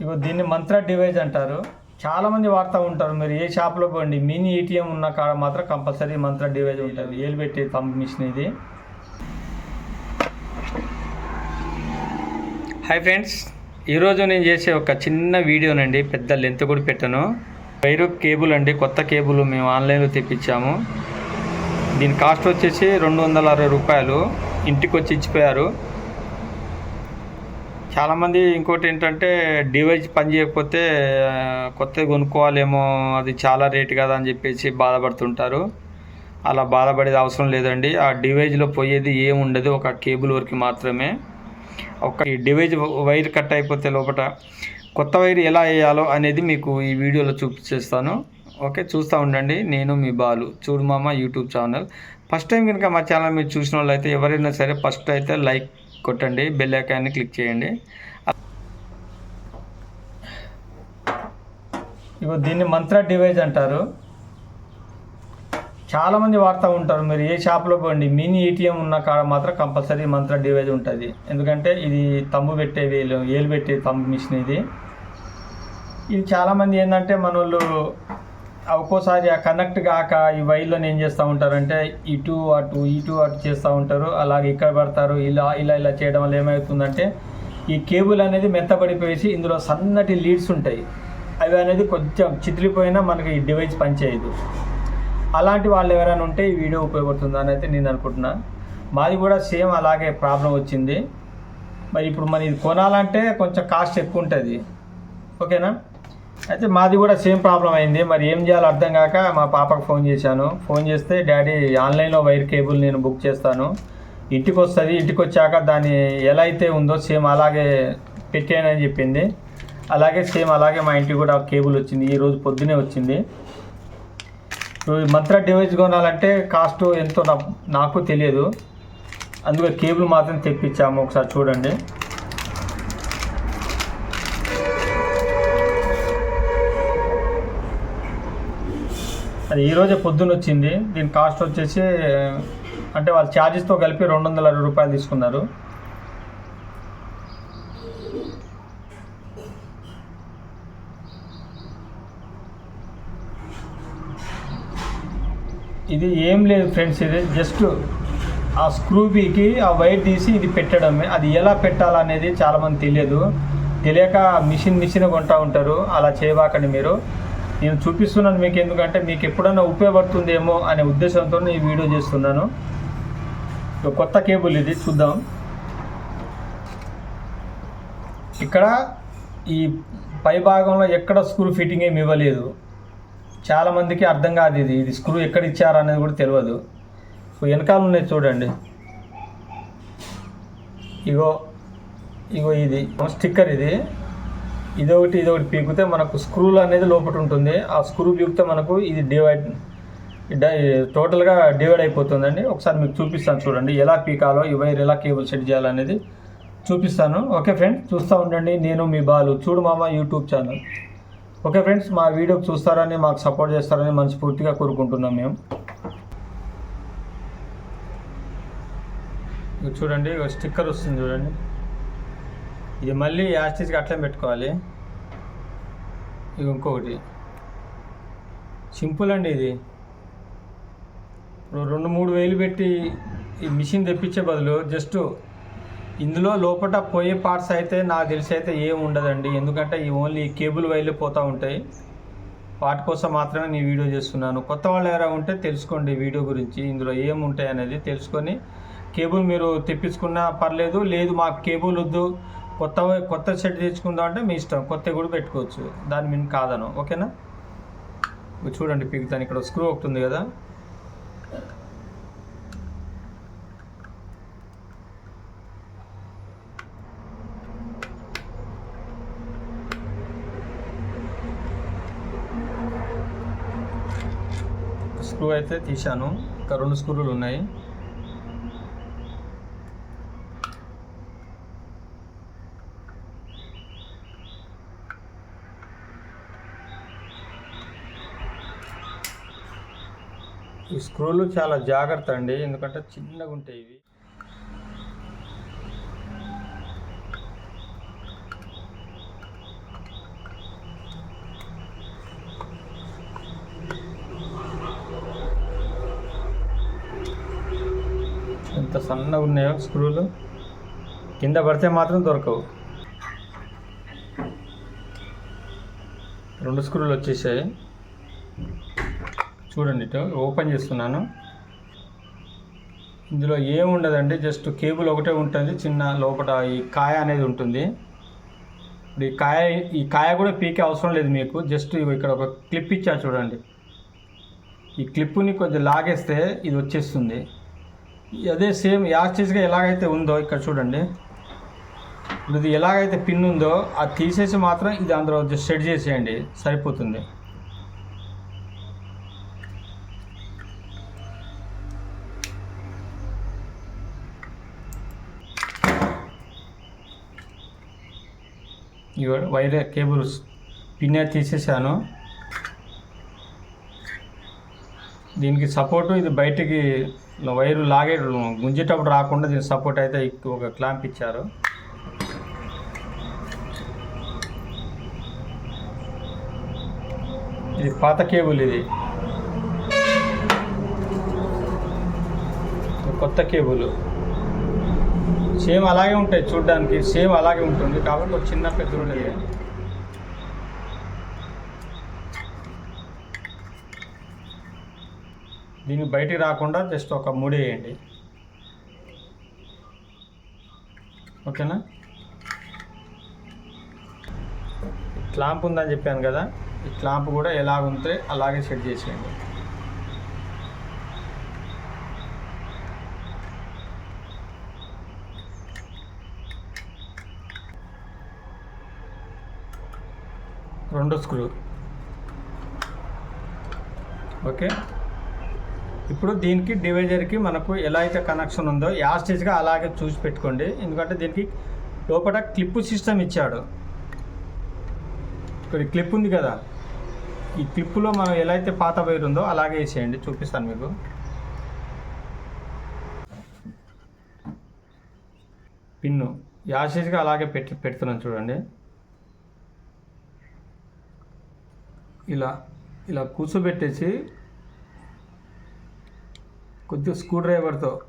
ఇగో దీన్ని మంత్ర డివైజ్ అంటారు. చాలామంది వాడుతూ ఉంటారు. మీరు ఏ షాప్లో పోండి మినీ ఏటీఎం ఉన్న కాడ మాత్రం కంపల్సరీ మంత్ర డివైజ్ ఉంటుంది. ఏలు పెట్టే పంప్ మిషన్ ఇది. హాయ్ ఫ్రెండ్స్ ఈరోజు నేను చేసే ఒక చిన్న వీడియోనండి. పెద్ద లెంత్ కూడా పెట్టాను. వైరు కేబుల్ అండి. కొత్త కేబుల్ మేము ఆన్లైన్లో తెప్పించాము. దీని కాస్ట్ వచ్చేసి రెండు వందల అరవై రూపాయలు. ఇంటికి వచ్చి ఇచ్చిపోయారు. చాలామంది ఇంకోటి ఏంటంటే డివైస్ పని చేయకపోతే కొత్తది కొనుక్కోవాలేమో అది చాలా రేటు కదా అని చెప్పేసి బాధపడుతుంటారు. అలా బాధపడేది అవసరం లేదండి. ఆ డివైజ్లో పోయేది ఏముండదు ఒక కేబుల్ వరకు మాత్రమే. ఒక ఈ డివైజ్ వైర్ కట్ అయిపోతే లోపల కొత్త వైర్ ఎలా వేయాలో అనేది మీకు ఈ వీడియోలో చూపించేస్తాను ఓకే చూస్తూ ఉండండి. నేను మీ బాలు చూడు మామ యూట్యూబ్ ఛానల్. ఫస్ట్ టైం కనుక మా ఛానల్ మీరు చూసిన వాళ్ళు అయితే ఎవరైనా సరే ఫస్ట్ అయితే లైక్ కొట్టండి బెల్ ఐకాన్ని క్లిక్ చేయండి. ఇగో దీన్ని మంత్ర డివైజ్ అంటారు. చాలామంది వాడుతూ ఉంటారు. మీరు ఏ షాప్లో పోండి మినీ ఏటీఎం ఉన్న కాడ మాత్రం కంపల్సరీ మంత్ర డివైజ్ ఉంటుంది. ఎందుకంటే ఇది తమ్ము పెట్టే వేలు ఏలు పెట్టే తమ్ము మిషన్ ఇది. ఇది చాలామంది ఏంటంటే మన వాళ్ళు ఒక్కోసారి ఆ కనెక్ట్ కాక ఈ వైర్లను ఏం చేస్తూ ఉంటారంటే ఇటు అటు ఇటు అటు చేస్తూ ఉంటారు. అలాగే ఇక్కడ పడతారు. ఇలా ఇలా ఇలా చేయడం వల్ల ఏమవుతుందంటే ఈ కేబుల్ అనేది మెత్తబడిపోయేసి ఇందులో సన్నటి లీడ్స్ ఉంటాయి. అవి అనేది కొంచెం చితిలిపోయినా మనకి ఈ డివైస్ పనిచేయదు. అలాంటి వాళ్ళు ఎవరైనా ఉంటే ఈ వీడియో ఉపయోగపడుతుంది అని అయితే నేను అనుకుంటున్నా. మాది కూడా సేమ్ అలాగే ప్రాబ్లం వచ్చింది. మరి ఇప్పుడు మన ఇది కొనాలంటే కొంచెం కాస్ట్ ఎక్కువ ఉంటుంది. ఓకేనా? అయితే మాది కూడా సేమ్ ప్రాబ్లం అయింది. మరి ఏం చేయాలో అర్థం కాక మా పాపకు ఫోన్ చేశాను. ఫోన్ చేస్తే డాడీ ఆన్లైన్లో వైర్ కేబుల్ నేను బుక్ చేస్తాను. ఇంటికి వస్తుంది ఇంటికి వచ్చాక దాన్ని ఎలా అయితే ఉందో సేమ్ అలాగే పెట్టానని చెప్పింది. అలాగే సేమ్ అలాగే మా ఇంటికి కూడా కేబుల్ వచ్చింది. ఈరోజు పొద్దునే వచ్చింది. ఇప్పుడు మంత్ర డివైస్ కొనాలంటే కాస్ట్ ఎంతో నాకు తెలియదు. అందుకే కేబుల్ మాత్రం తెప్పించాము. ఒకసారి చూడండి. అది ఈరోజే పొద్దున్న వచ్చింది. దీని కాస్ట్ వచ్చేసి అంటే వాళ్ళ ఛార్జెస్తో కలిపి రెండు వందల అరవై రూపాయలు తీసుకున్నారు. ఇది ఏం లేదు ఫ్రెండ్స్ ఇది జస్ట్ ఆ స్క్రూబీకి ఆ వైర్ తీసి ఇది పెట్టడమే. అది ఎలా పెట్టాలనేది చాలామంది తెలియదు. తెలియక మిషన్ మిషన్ కొంటా ఉంటారు. అలా చేయబాకండి మీరు. నేను చూపిస్తున్నాను మీకు ఎందుకంటే మీకు ఎప్పుడైనా ఉపయోగపడుతుందేమో అనే ఉద్దేశంతో ఈ వీడియో చేస్తున్నాను. కొత్త కేబుల్ ఇది చూద్దాం. ఇక్కడ ఈ పై భాగంలో ఎక్కడ స్క్రూ ఫిట్టింగ్ ఏమి ఇవ్వలేదు. చాలామందికి అర్థం కాదు ఇది. ఇది స్క్రూ ఎక్కడ ఇచ్చారు అనేది కూడా తెలియదు. సో వెనకాల ఉన్నాయి చూడండి. ఇగో ఇగో ఇది. స్టిక్కర్ ఇది. ఇదొకటి ఇదొకటి పీకితే మనకు స్క్రూలు అనేది లోపల ఉంటుంది. ఆ స్క్రూ పీకితే మనకు ఇది డివైడ్ డై- టోటల్గా డివైడ్ అయిపోతుందండి. ఒకసారి మీకు చూపిస్తాను చూడండి. ఎలా పీకాలో ఈ వైర్ ఎలా కేబుల్ సెట్ చేయాలనేది చూపిస్తాను. ఓకే ఫ్రెండ్ చూస్తూ ఉండండి. నేను మీ బాలు. చూడు మామ యూట్యూబ్ ఛానల్. ఓకే ఫ్రెండ్స్ మా వీడియో చూస్తారని మాకు సపోర్ట్ చేస్తారని మనస్ఫూర్తిగా కోరుకుంటున్నాం మేము. చూడండి స్టిక్కర్ వస్తుంది చూడండి. ఇది మళ్ళీ యాస్టిజ్కి అట్లే పెట్టుకోవాలి. ఇది ఇంకొకటి. సింపుల్ అండి ఇది. ఇప్పుడు రెండు మూడు వేలు పెట్టి ఈ మిషన్ తెప్పించే బదులు జస్ట్ ఇందులో లోపల పోయే పార్ట్స్ అయితే నాకు తెలిసి అయితే ఏం ఉండదండి. ఎందుకంటే ఈ ఓన్లీ కేబుల్ వైర్లు పోతూ ఉంటాయి. వాటి కోసం మాత్రమే నేను వీడియో చేస్తున్నాను. కొత్త వాళ్ళు ఎవరైనా ఉంటే తెలుసుకోండి వీడియో గురించి. ఇందులో ఏం ఉంటాయి అనేది తెలుసుకొని కేబుల్ మీరు తెప్పించుకున్నా పర్లేదు లేదు మాకు కేబుల్ వద్దు కొత్త కొత్త షెడ్ తెచ్చుకుందాం అంటే మీ ఇష్టం. కొత్త కూడా పెట్టుకోవచ్చు. దాని మీద కాదను. ఓకేనా? చూడండి పిగుతాను. ఇక్కడ స్క్రూ ఒకటి ఉంది కదా. స్క్రూ అయితే తీశాను. ఇంకా రెండు స్క్రూలు ఉన్నాయి. ఈ స్క్రూలు చాలా జాగ్రత్త అండి. ఎందుకంటే చిన్నగా ఉంటాయి ఇవి. ఎంత సన్నగా ఉన్నాయో స్క్రూలు. కింద పడితే మాత్రం దొరకవు. రెండు స్క్రూలు వచ్చేసాయి. చూడండి ఇటు ఓపెన్ చేస్తున్నాను. ఇందులో ఏముండదండి జస్ట్ కేబుల్ ఒకటే ఉంటుంది చిన్న లోపల ఈ కాయ అనేది ఉంటుంది. ఇప్పుడు ఈ కాయ ఈ కాయ కూడా పీకే అవసరం లేదు మీకు జస్ట్ ఇక్కడ ఒక క్లిప్ ఇచ్చా చూడండి. ఈ క్లిప్పుని కొంచెం లాగేస్తే ఇది వచ్చేస్తుంది. అదే సేమ్ యాస్టీస్గా ఎలాగైతే ఉందో ఇక్కడ చూడండి. ఇది ఎలాగైతే పిన్ ఉందో అది తీసేసి మాత్రం ఇది అందులో జస్ట్ సెట్ చేసేయండి సరిపోతుంది. ఇవి వైర్ కేబుల్స్. పిన్ తీసేసాను దీనికి సపోర్టు ఇది బయటికి వైరు లాగే గుంజేటప్పుడు రాకుండా దీనికి సపోర్ట్ అయితే ఒక క్లాంప్ ఇచ్చారు. ఇది పాత కేబుల్ ఇది. కొత్త కేబుల్. సేమ్ అలాగే ఉంటాయి చూడడానికి సేమ్ అలాగే ఉంటుంది. కాబట్టి ఒక చిన్న పెద్దలు ఉండేది దీన్ని బయటికి రాకుండా జస్ట్ ఒక మూడేయండి ఓకేనా? క్లాంప్ ఉందని చెప్పాను కదా. ఈ క్లాంప్ కూడా ఎలా ఉంటే అలాగే సెట్ చేసేయండి. రెండు స్క్రూ. ఓకే? ఇప్పుడు దీనికి డివైజర్కి మనకు ఎలా అయితే కనెక్షన్ ఉందో యాస్టేజ్గా అలాగే చూసి పెట్టుకోండి. ఎందుకంటే దీనికి లోపల క్లిప్పు సిస్టమ్ ఇచ్చాడు. ఇక్కడ క్లిప్ ఉంది కదా. ఈ క్లిప్పులో మనం ఎలా అయితే పాత వైర్ ఉందో అలాగే వేసేయండి చూపిస్తాను మీకు. పిన్ను. యాసేజ్గా అలాగే పెట్టి పెడుతున్నాను చూడండి. ఇలా ఇలా కూర్చోబెట్టేసి కొద్దిగా స్క్రూ డ్రైవర్తో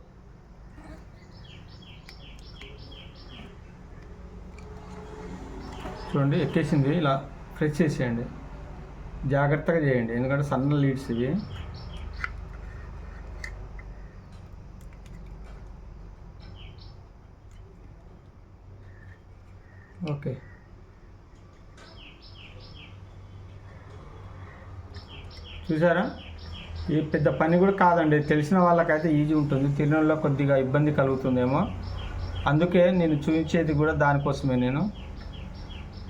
చూడండి ఎక్కేసింది. ఇలా ప్రెస్ చేసేయండి. జాగ్రత్తగా చేయండి. ఎందుకంటే సన్న లీడ్స్ ఇవి. ఓకే. చూసారా? ఈ పెద్ద పని కూడా కాదండి. తెలిసిన వాళ్ళకైతే ఈజీ ఉంటుంది. తినడంలో కొద్దిగా ఇబ్బంది కలుగుతుందేమో. అందుకే నేను చూపించేది కూడా దానికోసమే నేను.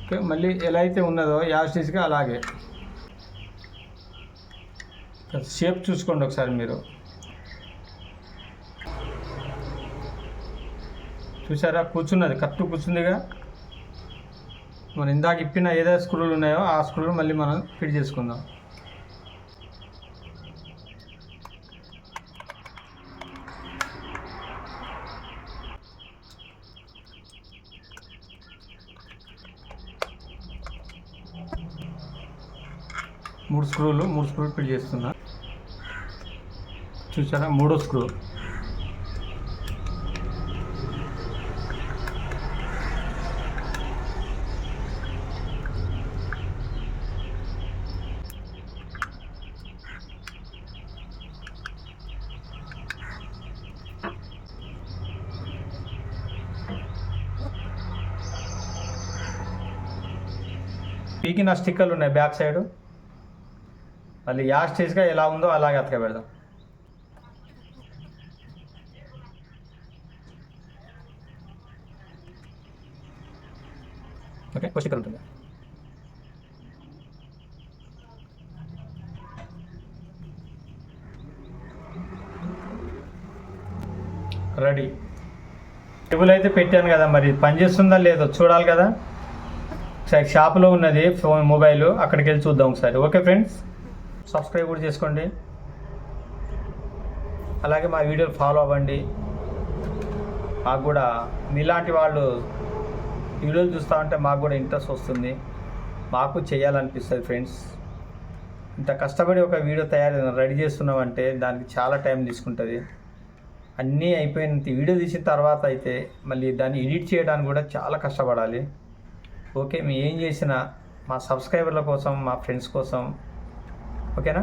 ఓకే మళ్ళీ ఎలా అయితే ఉన్నదో యాస్టీస్గా అలాగే. షేప్ చూసుకోండి ఒకసారి మీరు. చూసారా? కూర్చున్నది. కరెక్ట్ కూర్చుందిగా. మరి ఇందాక ఇప్పిన ఏదైతే స్క్రూలు ఉన్నాయో ఆ స్క్రూలు మళ్ళీ మనం ఫిట్ చేసుకుందాం. మూడు స్క్రూలు మూడు స్క్రూలు ఫిట్ చేస్తున్నా. చూసారా? మూడో స్క్రూ. పీకిన స్టిక్కర్లు ఉన్నాయి బ్యాక్ సైడ్. మళ్ళీ యా స్టేజ్గా ఎలా ఉందో అలాగే అతక పెడదాం. ఓకే స్టిక్కర్ ఉంటుంది. రెడీ. టేబుల్ అయితే పెట్టాను కదా మరి పనిచేస్తుందా లేదో చూడాలి కదా. ఒకసారి షాప్లో ఉన్నది ఫోన్ మొబైల్ అక్కడికి వెళ్ళి చూద్దాం ఒకసారి. Okay friends? సబ్స్క్రైబ్ కూడా చేసుకోండి. అలాగే మా వీడియోలు ఫాలో అవ్వండి. మాకు కూడా మీలాంటి వాళ్ళు వీడియోలు చూస్తూ ఉంటే మాకు కూడా ఇంట్రెస్ట్ వస్తుంది. మాకు చేయాలనిపిస్తుంది ఫ్రెండ్స్ ఇంత కష్టపడి ఒక వీడియో తయారు రెడీ చేస్తున్నామంటే దానికి చాలా టైం తీసుకుంటుంది. అన్నీ అయిపోయిన వీడియో తీసిన తర్వాత అయితే మళ్ళీ దాన్ని ఎడిట్ చేయడానికి కూడా చాలా కష్టపడాలి. ఓకే మేము ఏం చేసినా మా సబ్స్క్రైబర్ల కోసం మా ఫ్రెండ్స్ కోసం ఓకేనా?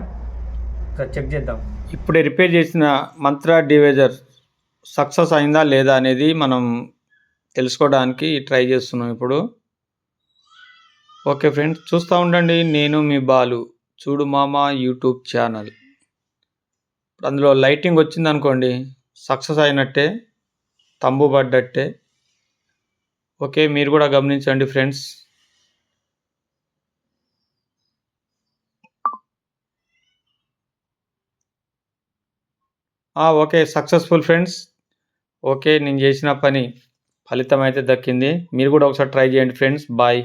చెక్ చేద్దాం. ఇప్పుడే రిపేర్ చేసిన మంత్ర డివైజర్ సక్సెస్ అయిందా లేదా అనేది మనం తెలుసుకోవడానికి ట్రై చేస్తున్నాం ఇప్పుడు. ఓకే ఫ్రెండ్స్ చూస్తూ ఉండండి నేను మీ బాలు. చూడు మామ యూట్యూబ్ ఛానల్. అందులో లైటింగ్ వచ్చింది అనుకోండి సక్సెస్ అయినట్టే తంబు పడ్డట్టే. ఓకే మీరు కూడా గమనించండి friends. Okay successful friends okay నేను చేసిన పని ఫలితం అయితే దక్కింది. మీరు కూడా ఒకసారి ట్రై చేయండి ఫ్రెండ్స్ బాయ్